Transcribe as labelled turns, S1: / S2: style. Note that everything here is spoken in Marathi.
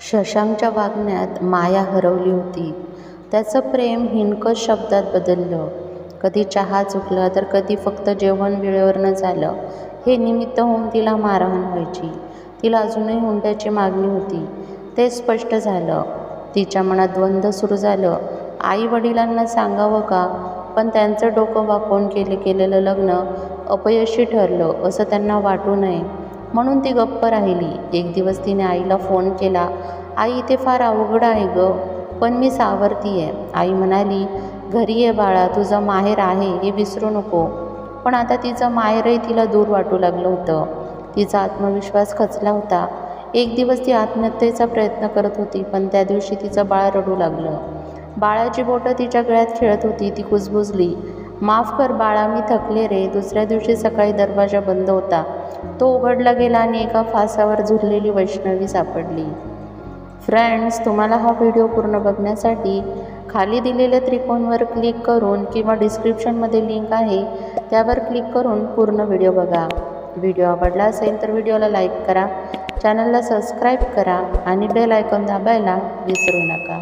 S1: शशांकच्या वागण्यात माया हरवली होती. त्याचं प्रेम हिणकस शब्दात बदललं. कधी चहा चुकला तर कधी फक्त जेवण वेळेवर न झालं. हे निमित्त होऊन तिला मारहाण व्हायची. तिला अजूनही हुंड्याची मागणी होती. ते स्पष्ट झालं. तिच्या मनात द्वंद्व सुरू झालं. आई वडिलांना सांगावं का? पण त्यांचं डोकं वाकवून केले केलेलं लग्न अपयशी ठरलं असं त्यांना वाटू नये. म्हणून ती गप्प राहिली. एक दिवस तिने आईला फोन केला आई ते फार अवघड आहे ग पण मी सावरती आहे आई म्हणाली घरी ये बाळा तुझं माहेर आहे हे विसरू नको. पण आता तिचं माहेरही तिला दूर वाटू लागलं होतं. तिचा आत्मविश्वास खचला होता. एक दिवस ती आत्महत्येचा प्रयत्न करत होती पण त्या दिवशी तिचं बाळ रडू लागलं. बाळाची बोटं तिच्या गळ्यात खेळत होती ती कुजबुजली. माफ कर बाळा मी थकले रे. दुसऱ्या दिवशी सकाळी दरवाजा बंद होता. तो उघडला गेला आणि एका फासावर झुरलेली वैष्णवी सापडली. फ्रेंड्स तुम्हाला हा व्हिडिओ पूर्ण बघण्यासाठी खाली दिलेल्या त्रिकोणवर क्लिक करून किंवा डिस्क्रिप्शनमध्ये लिंक आहे त्यावर क्लिक करून पूर्ण व्हिडिओ बघा. व्हिडिओ आवडला असेल तर व्हिडिओला लाईक करा. चॅनलला सबस्क्राईब करा आणि बेल आयकॉन दाबायला विसरू नका.